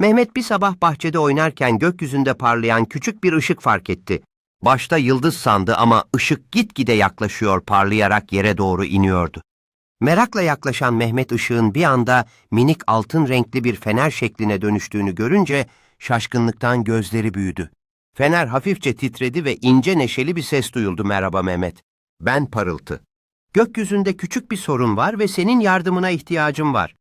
Mehmet bir sabah bahçede oynarken gökyüzünde parlayan küçük bir ışık fark etti. Başta yıldız sandı ama ışık gitgide yaklaşıyor, parlayarak yere doğru iniyordu. Merakla yaklaşan Mehmet ışığın bir anda minik altın renkli bir fener şekline dönüştüğünü görünce şaşkınlıktan gözleri büyüdü. Fener hafifçe titredi ve ince neşeli bir ses duyuldu merhaba Mehmet. Ben parıltı. Gökyüzünde küçük bir sorun var ve senin yardımına ihtiyacım var.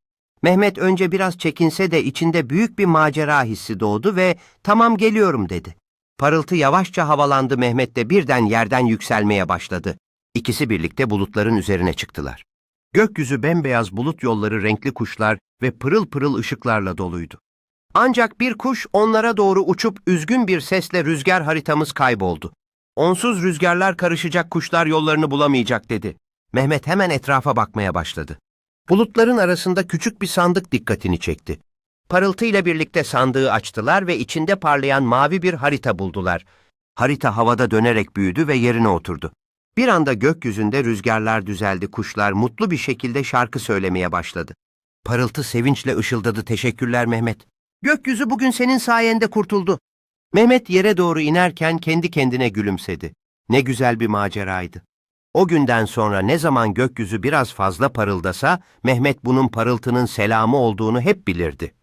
Mehmet önce biraz çekinse de içinde büyük bir macera hissi doğdu ve tamam geliyorum dedi. Parıltı yavaşça havalandı Mehmet de birden yerden yükselmeye başladı. İkisi birlikte bulutların üzerine çıktılar. Gökyüzü bembeyaz bulut yolları renkli kuşlar ve pırıl pırıl ışıklarla doluydu. Ancak bir kuş onlara doğru uçup üzgün bir sesle rüzgar haritamız kayboldu. Onsuz rüzgarlar karışacak kuşlar yollarını bulamayacak dedi. Mehmet hemen etrafa bakmaya başladı. Bulutların arasında küçük bir sandık dikkatini çekti. Parıltıyla birlikte sandığı açtılar ve içinde parlayan mavi bir harita buldular. Harita havada dönerek büyüdü ve yerine oturdu. Bir anda gökyüzünde rüzgarlar düzeldi, kuşlar mutlu bir şekilde şarkı söylemeye başladı. Parıltı sevinçle ışıldadı, teşekkürler Mehmet. Gökyüzü bugün senin sayende kurtuldu. Mehmet yere doğru inerken kendi kendine gülümsedi. Ne güzel bir maceraydı. O günden sonra ne zaman gökyüzü biraz fazla parıldasa, Mehmet bunun parıltının selamı olduğunu hep bilirdi.